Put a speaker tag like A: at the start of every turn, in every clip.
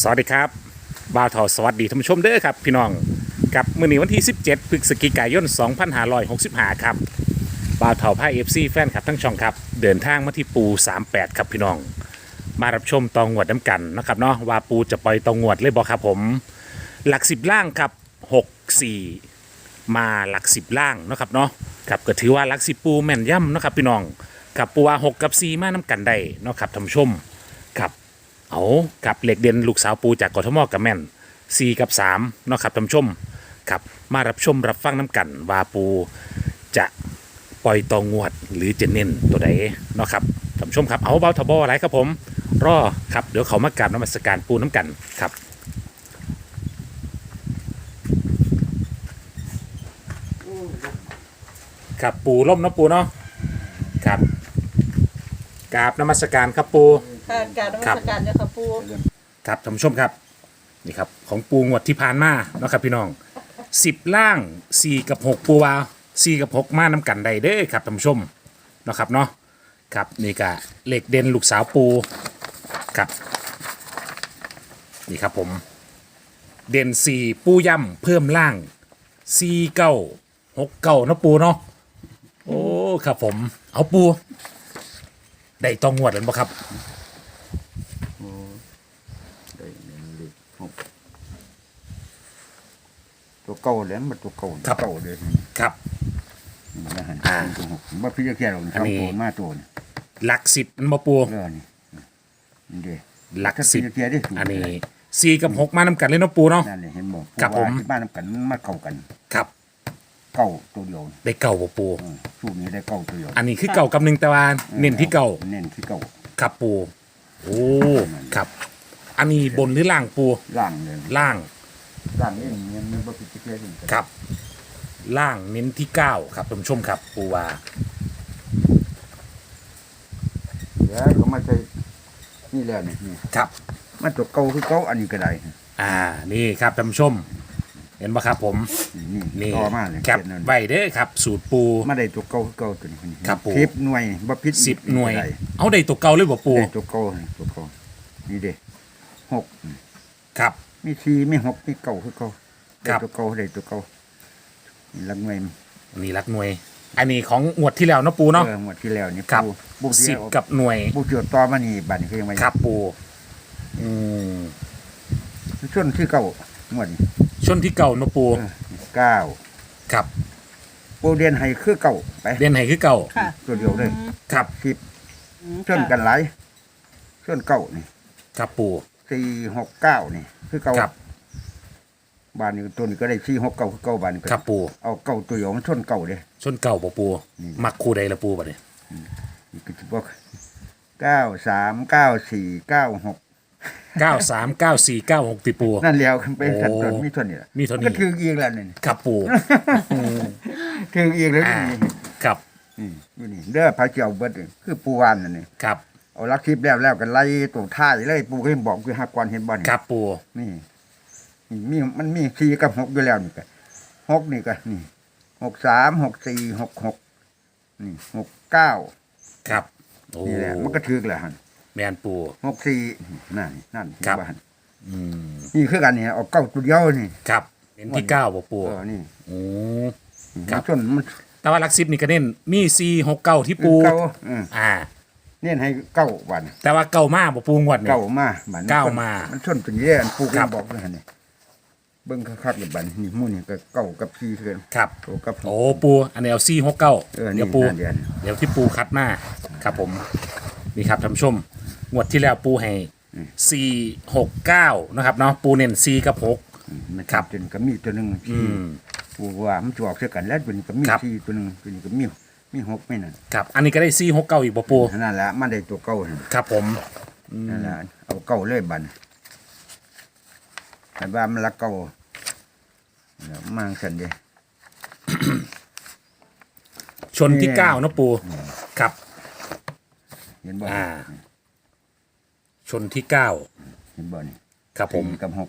A: สวัสดีครับบ่าวทอสวัสดีท่านผู้ชมเด้อครับ พี่น้องกับมื้อนี้วันที่ 17พฤศจิกายน 2565 ครับบ่าวทอผ้าเอฟซีแฟนครับทั้งช่องครับ เดินทางมาที่ปู 38 ครับพี่น้อง มารับชมตองงวดน้ำกันนะครับเนาะว่าปูจะปล่อยตองงวดเลยบอกครับผม หลักสิบล่างครับ 64 มาหลักสิบล่างนะครับเนาะครับก็ถือว่าหลักสิบปูแม่นย่ำนะครับพี่น้องกับปูว่า6กับ4มาน้ำกันได้เนาะครับท่านผู้ชม เอากับเหล็กเด่นลูกสาวปูจากกทมกับแม่น4กับ3เนาะครับท่านผู้ชมครับมารับชมรับฟังน้ำกันว่าปูจะปล่อยตองงวดหรือจะเน้นตัวใดเนาะครับท่านผู้ชมครับเอาเบาทบออะไรครับผม รอครับเดี๋ยวเขามากราบน้ำมัสการปูน้ำกันครับครับปูล่มเนาะปูเนาะครับกราบนมัสการครับปู
B: ค่ะการนมัสการเจ้าค่ะปู
A: ครับท่านผู้ชมครับนี่ครับของปูงวดที่ผ่านมาเนาะครับพี่น้องสิบล่างสี่กับหกปูวาสี่กับหกมาน้ำกันใดเด้อครับท่านผู้ชมเนาะครับเนาะครับนี่ก็เหล็กเด่นลูกสาวปูครับนี่ครับผม เด่นสี่ปูย่ำเพิ่มล่างสี่เก้าหกเก้านาะปูเนาะโอ้ครับผม เอาปู ได้ต้องงวดแล้วบ่ครับ
C: ได้เงินเลขหกตัว เก่าแหล้วมันตัวเก่า
A: ครับ
C: เก่าเลย
A: ครับ
C: นะฮะ
A: อ่า
C: ตัวหกว่าพี่จะแค่เรา
A: อัน
C: ทำ
A: นี้
C: ตัวมาตัวนี่
A: หลักสิบมันบ่ปู
C: เรื่องนี้นี่เด้
A: หลักสิบ
C: ถ้าพี่จะแค่ได้ถูก
A: อันนี้สี่กับหกมานำกันเลยเนาะปูเนาะ
C: นั่นเลยเห็นบอก
A: ครับผม
C: ที่บ้านน้ำกันมันมาเก่ากัน
A: ครับ
C: เก่าตัวเดียว
A: ได้เก่าบ่ปู
C: อืมสูตรนี้ได้เก่าตัวเดียว
A: อันนี้คือเก่ากับหนึ่งแต่ว่าเน้นที่เก่า
C: เน้นที่เก่า
A: ครับปู โอ้ ครับ อันนี้บนหรือล่างปู
C: ล่างเลย
A: ล่าง
C: ล่างเองยังมีบ่ผิดจะแค่ถึง
A: ครับ ล่างเน้นที่เก้าครับท่านผู้ชมครับปูว่า
C: เดี๋ยวก็มาใช้นี่แหละนี่นี่
A: ครับ
C: มันตัวเก่าคือเก่าอันนี้ก็ได้
A: อ่านี่ครับท่านผู้ชม เห็นปะครับผม
C: นี่
A: นี่
C: ต่อมาเลย
A: แคป
C: เขียนนั่น
A: ไว้เด้อครับ สูตรปู
C: มาได้ตัวเก่าเก่าตัวนี้
A: ครับผม
C: สิบหน่วยบ่ผิด
A: สิบหน่วย
C: ได้
A: เอาได้ตัวเก่าเลยบ่ปู
C: ได้ตัวเก่านี่ตัวเก่านี่เด้หก
A: ครับ
C: มีสี่มีหกมีเก่าคือเก่า
A: ครั
C: ได้
A: บ
C: ตัวเก่าได้ตัวเก่านี่ลังหน่วย
A: นี่รักหน่วย อันนี้ของงวดที่แล้วเนาะปูเนาะ
C: เออหมดที่แล้วนี่
A: ครับ
C: ปูบุก
A: สิ
C: เดี
A: บ
C: ยว
A: กับหน่วย
C: บุกเดียวต่อมานี่บัดนี้คือยังไง
A: ครับปูอืม
C: ส่วนที่เก่าหมดนี่
A: ชนที่เก่าเนาะปู
C: เออเก้า
A: ครับ
C: ปูเรียนให้คือเก่าไป
A: เด่นไหนคือเก่า
B: ค่ะ
C: ตัวเดียวเลย
A: ครับ
C: สิบ
B: อืม
C: ส่วนกันหลายส่วนเก่านี่
A: ครับปู
C: สี่หกเก้านี่ คือเก่า
A: ครับ
C: บ้านนี้ตัวนี้ก็ได้สี่หกเก้าคือเก่าบ้านนี้ก็
A: ครับปู
C: เอาเก่าตัวเดียวมันส่วนเก่าเลย
A: ชนเก่าบ่ปู
C: นี่
A: มักคู่ใดละปูบัดนี้
C: นี่ก็จะบอกเก้าสามเก้าสี่เก้าหก
A: เก้าสามเก้าสี่เก้าหกติปู
C: นั่นแล้วเป็นสัน
A: โอ้
C: ตนมีเท่านี้ล่ะ
A: มีเท่านี้
C: ก็ถืออีกแล้วนี่
A: ครับปู
C: ถืออีกแล้ว
A: อ่า
C: นี่
A: ครับ
C: นี่อยู่นี่เด้อพระเจ้าเบิดนี่คือปูวานนั่นนี่
A: ครับ
C: เอาลักทิพย์แล้วแล้วกันไล่ตัวท้ายเลยปูก็ยังบอกคือหักกวนเห็นบ่นี่
A: ครับปู
C: นี่นี่มีมันมีสี่กับหกอยู่แล้วนี่ก็หกนี่ก็นี่หกสามหกสี่หกหกนี่หกเก้า
A: ครับโอ้
C: นี่แหละมันก็ถือแล้วหัน
A: แมนปู
C: หกสี่นั่นนั่น
A: ครับ
C: เห็นบ่หั่น
A: อืม
C: นี่คือกันนี่เอาเก้าตัวเดียวนี่
A: ครับเน้นที่เก้าบ่ปู
C: เออนี่
A: โอ้ค
C: ค
A: รั
C: รับบส่วนมัน
A: แต่ว่าหลักสิบนี่ก็เน้นมีสี่หกเก้าที่ปู
C: เก้าเออ
A: อ่า
C: เนี่ยให้เก้าวัน
A: แต่ว่าเก้ามาบ่ปูงวดนี่
C: เก้ามาบัดนี้
A: เก้ามา
C: มันส่วนตัวนี้อันปูก็
A: ครับ
C: บอกเลยหั่นนี่เบิ่งคักๆเลยบัดนี้นี่หมู่นี่ก็เก้ากับสี่คือกัน
A: ครับ
C: โตกับหก
A: โอ้ปูอันนี้เอาสี่หกเก้า
C: เออนี่
A: เดี๋ยวปู
C: นั่นเดือน
A: เดี๋ยวที่ปูคัดมาครับผมนี่ครับท่านผู้ชมงวดที่แล้วปูให้สี่หกเก้านะครับเนาะปูเน้นสี่กับหก
C: มัน
A: ครับ
C: จนก็มีตัวหนึง
A: อื
C: ที่
A: ม
C: ปูว่ามันจะออกเสียกันแล้วตัวนี้ก็มี
A: ครับ
C: สี่ตัวหนึงตัวนี้ก็มี มีหกไม่นั่น
A: ครับ อันนี้ก็ได้สี่หกเก้าอีกบ่ปู
C: นั่นแหละมันได้ตัวเก้านั่น
A: ครับผม
C: นั่นแหละเอาเก้าเลยบัดแต่ว่ามันละเก้าแล้วมางสันเดะ
A: ชนที่
C: นี่
A: เก้านะปูครับ
C: เห็นบ่
A: อ่า ชนที่เก้า
C: เห็นบ่นี่
A: ครับผม
C: สี่กับหก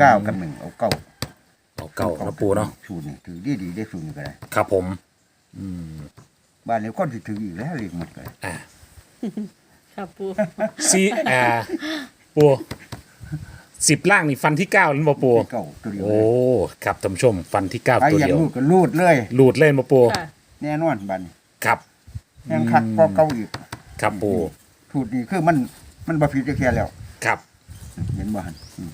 C: เก้ากับหนึ่งเอาเก้า
A: เอาเก้านะปูเนาะ
C: สูตรนี่ถือดีดีๆได้สูตรนี่ก็ได้
A: ครับผม
C: บ้านนี้คนที่ถืออีกแล้วเรียกหมดเลย
A: อ่า
B: ค่ะปู
A: สี่อ่าปูสิบล่างนี่ฟันที่เก้าแล้วบ่ปู
C: เก่าตัวเดียว
A: โอ้ครับท่านผู้ชมฟันที่เก้า
C: ใคร
A: ตัว
C: อยาก
A: เดียว
C: รูดก็รูดเลย
A: หลุดเล่นบ่ปู
B: ค่ะ
C: แน่นอนบัดน
A: ครับ
C: ยังคักก็เก่าอีก
A: ครับปู
C: ถูดนี่คือมันมันบ่ผิดจะแค่แล้ว
A: ครับ
C: เห็นบ่หันอืม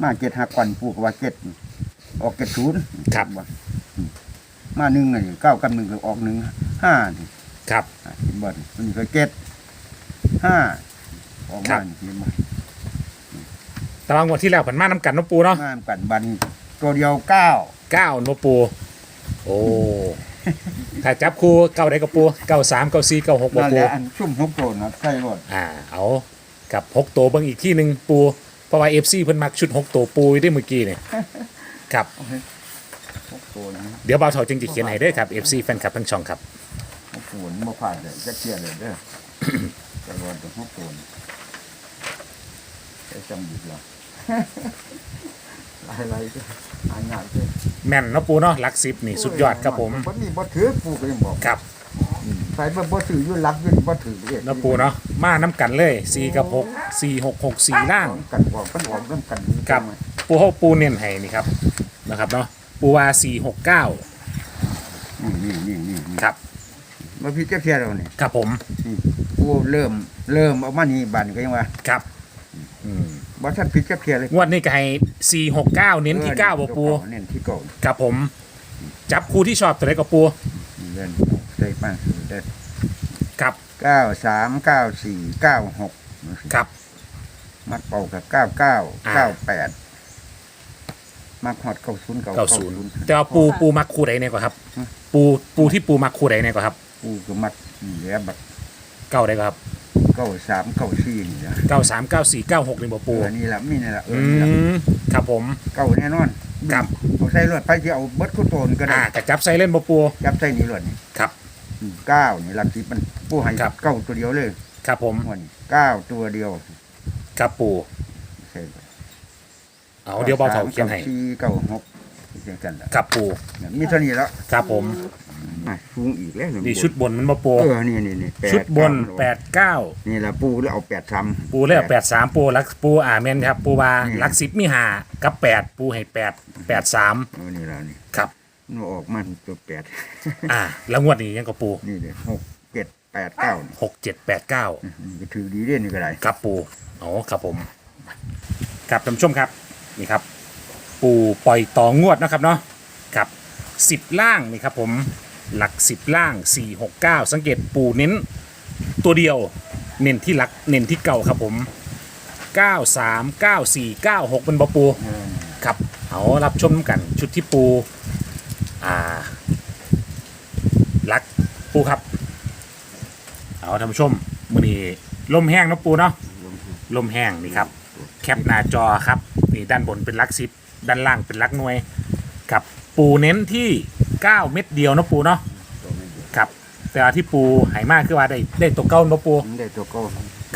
C: มาเจ็ดหักก่อนปลูกว่าเจ็ดออกเจ็ดศูนย์
A: ครับ
C: เห็นอืม มาหนึ่งนี่เก้ากับหนึ่งก็ออกหนึ่งห้านี่
A: ครับ
C: อะเห็นบ่นี่มันก็เจ็ดห้าออก
A: ครั
C: มา
A: บ
C: นี่เห็นบ่
A: แต่ว่างวดที่แล้วผันมาน้ำกันเนาะปูเนาะ
C: งานกันบัดนตัวเดียวเก้า
A: เก้าเนาะปู โอ้ถ้าจับคู่เก้าได้กับปูเก้าสามเก้าสี่เก้าหกบ่
C: นั่น
A: ปู
C: แหละอันชุ่มหกโกรนะใส่รถ
A: อ่า เอากับหกตัวเบิ่งอีกที่หนึ่งปูเพราะว่าเอฟซีเพิ่นมักชุดหกตัวปูอยู่ได้เมื่อกี้เนี่ยครับ
C: หกโกรนะ
A: เดี๋ยวเบาเถาจึงจะเขียนให้เด้อครับ FC แฟนคลับทั้งช่องครับ
C: หกโกรนบ่ผ่านเลยจะเกลียดเลยเด้อใส่รถตัวหกโกรนใช้จำบิดแล้วอะไรๆก็หายากเลย
A: แม่นเนาะปูเนาะหลักสิบนี่สุดยอดครับผม
C: บ่มีบ่ถือปูก็ยังบอก
A: ครับ
C: ใส่บ่บ่ถืออยู่หลักอยู่บ่ถือเด้
A: เนาะปูเนาะมาน้ำกันเลย4กับ6 4 6 6 4ล่าง
C: กันบอกกันออกนำกัน
A: ครับปูเฮาปูเน้นให้นี่ครับนะครับเนาะ ปูว่า4 6 9
C: นี่นี่นี่นี่
A: ครับ
C: บ่พี่จะเทียแล้วนี่
A: ครับผม
C: ปูเริ่มเริ่มเอามานี่บันก็ยังว่า
A: ครับ อืม
C: บ่ทันพี่จะเทียเลย
A: งวดนี้ก็ให้4 6 9เน้นที่9บ่ปู
C: เน้นที่เก่า
A: ครับผม จับคู่ที่ชอบตัวไหนกับปู
C: เล่นใส่ป้าเด้อ
A: ครับ
C: เก้าสามเก้าสี่เก้าหก
A: ครับ
C: มัดเป่ากับเก้าเก้า
A: อ่า
C: เก้าแปด มักฮอดเก้าศูนย์เก้า
A: เก้าศูนย์แต่ว่าปูปูมักคู่ใดเนี่ยกว่าครับ ปูปูที่ปูมักคู่ใดเนี่ยกว่าครับ
C: ปูก็มัดนี่แหละบัก
A: เก้าได้กว่าครับ
C: เก้าสามเก้าสี่นี่นะ
A: เก้าสามเก้าสี่เก้าหกนี่บ่
C: เอ
A: ปู
C: อนี่แหละมีนี่แหละเอ
A: อื
C: อนี่แหละ
A: มครับผม
C: เก้าแน่นอน
A: ครับ
C: เอาใส่รถไปที่เอาเบิดคู่โตนก็ได้
A: อ่ากระจับใส่เล่นบ่ปู
C: จับใส่นี่รถนี่
A: ครับ
C: อืมเก้านี่หลักสิบมันปูให้
A: ครับ
C: เก้าตัวเดียวเลย
A: ครับผม
C: วันนี้เก้าตัวเดียว
A: ครับปู
C: ใช่
A: เอาเดี๋ยวเบาเถาเขียนให้
C: ก้สี่เก้าหกเขียนกันละ
A: ครับปู
C: เนี่ยมีเท่านี้แล้ว
A: ครับผม
C: อะสูงอีกแล้ว
A: นี่ชุดบนมันบ่ปู
C: เออนี่นี่นี่แป
A: ชุดบน
C: เก้า
A: แปดเก้า
C: นี่แหละปูแล้วเอาแปดซ้ำ
A: ปูแล้วแปดสามปูลักปูอ่าแม่นครับปูว่า
C: อืม
A: ลักสิบมีห้ากับแปดปูให้แปดแปดสาม
C: เออนี่แล้วนี่
A: ครับ
C: มันออกมาตัวแปด
A: อ่า แล้วงวดนี้ยังกับปู
C: นี่เลยหกเจ็ดแปดเก้านี่
A: หกเจ็ดแปดเก้า
C: นี่ก็ถือดีเด่นนี่ก็ได้
A: ครับปูอ๋อครับผมครับท่านผู้ชมครับ นี่ครับ ปูปล่อยต่องวดนะครับเนาะครับสิบล่างนี่ครับผมหลักสิบล่างสี่หกเก้าสังเกตปูเน้นตัวเดียวเน้นที่หลักเน้นที่เก่าครับผมเก้าสามเก้าสี่เก้าหกเป็นบอปูครับเอารับชมกันชุดที่ปูอ่าหลักปูครับ เอาท่านผู้ชมมือนี้ลมแห้งนะปูเนาะลมแห้งนี่ครับ แคปหน้าจอครับ ด้านบนเป็นลักซิปด้านล่างเป็นลักหน่วยกับปูเน้นที่ 9 เม็ดเดียวเนาะปูเนาะ
C: ตัวไม่ดี
A: ครับแต่ว่าที่ปูไหมากคือว่าได้ได้ตัวเก้าเนาะปู
C: มันได้ตัวเก้า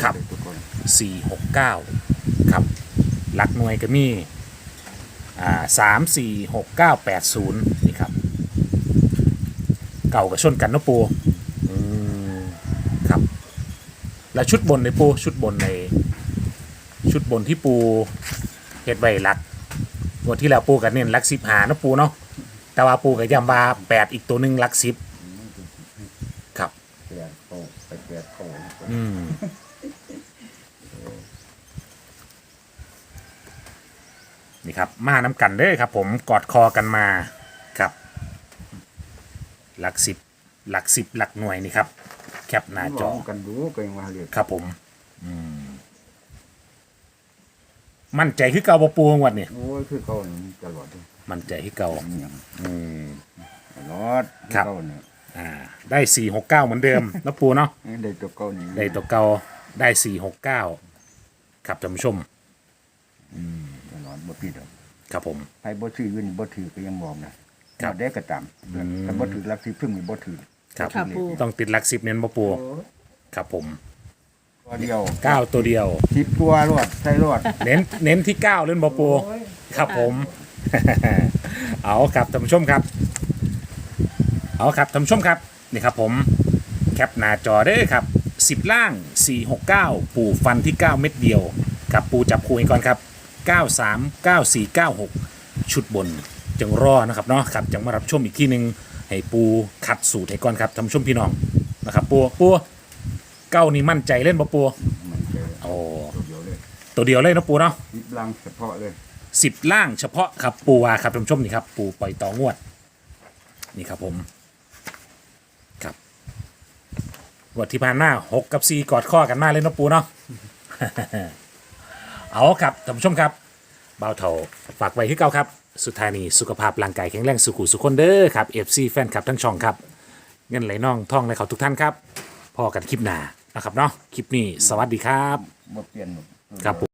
A: ครับ
C: ได้ตัวก้า
A: สี่หกเก้าครับหลักหน่วยก็มีอ่าสามสี่หกเก้าแปดศูนย์นี่ครับ เก่ากับชนกันเนาะปูอืมครับ แล้วชุดบนในปูชุดบนใน ชุดบนที่ปู เฮ็ดไว้หลักงวดที่แล้วปูกับเน้นหลักสิบหาเนาะปูเนาะแต่ว่าปูกับยำว่าแปดอีกตัวหนึ่งหลักสิบครับ
C: แปดเก้าไปแปดเก้า
A: อืมนี่ครับ มาน้ำกันเด้อครับ ผมกอดคอกันมาครับ หลักสิบหลักสิบหลักหน่วยนี่ครับ แคปหน้าจอ
C: ลงกันดูก็ยังว่าเรียก
A: ครับผม อืม มั่นใจคือเก่าปปูงวัดนี่
C: โอ้ยคือเก้านี่ตลอดเลย
A: มั่นใจคือเก่า
C: เนี่ย
A: อืม
C: ตลอด
A: ครับ
C: เก้าเนี่ย
A: อ่า ได้สี่หกเก้าเหมือนเดิมนะปูเนาะ
C: ได้ตัวเก้านี่
A: ได้ตัวเก่าได้สี่หกเก้าครับท่านผู้ชม
C: ตลอดบ่ผิดหรอก
A: ครับผม
C: ไปบ่ถืออยู่นี่บ่ถือก็ยังบอกนะครับ ได้ก็ตาม
A: อืม
C: ถ้าบ่ถือลักสิพึ่งนี่บ่ถือ
A: ครับ
B: ค่ะปู
A: ต้องติดหลักสิบเน้นปปู ครับผม
C: ตัวเดียว
A: เก้าตัวเดียว
C: สิบตัวรวดใส่รวด
A: เน้นเน้นที่เก้าเล่นปปูครับผม เอาครับท่านผู้ชมครับ เอาครับท่านผู้ชมครับนี่ครับผมแคปหน้าจอได้อครับสิบล่างสี่หกเก้าปูฟันที่เก้าเม็ดเดียวกับปูจับคูให้ก่อนครับ 93 94 96 ชุดบนจังรอนะครับเนาะครับจังมารับชมอีกที่หนึ่งให้ปูขัดสูตรให้ก่อนครับท่านผู้ชมพี่น้องนะครับปูปู เก้านี่มั่นใจเล่นปะปู
C: มันเจอ
A: โอ้
C: ตัวเดียวเลย
A: ตัวเดียวเลยเนาะปูเนาะ
C: ยิบลังเฉพาะเลย
A: สิบล่างเฉพาะครับปูวาครับท่านผู้ชมนี่ครับ ปูปล่อยต่องวด นี่ครับผมครับงวดที่ผ่านหน้าหกกับสี่กอดข้อกันมาเลยเนาะปูเนาะ เอาครับท่านผู้ชมครับเบาเถาฝากไว้ที่เก้าครับ สุดท้ายนี้สุขภาพร่างกายแข็งแรงสุขุสุขคนเด้อครับเอฟซีแฟนคลับทั้งช่องครับ เงินไหลน่องท่องในเขาทุกท่านครับพอกันคลิปหน้า นะครับเนาะคลิปนี้สวัสดีครับ
C: บ่เปลี่ยนหมด
A: ครับผม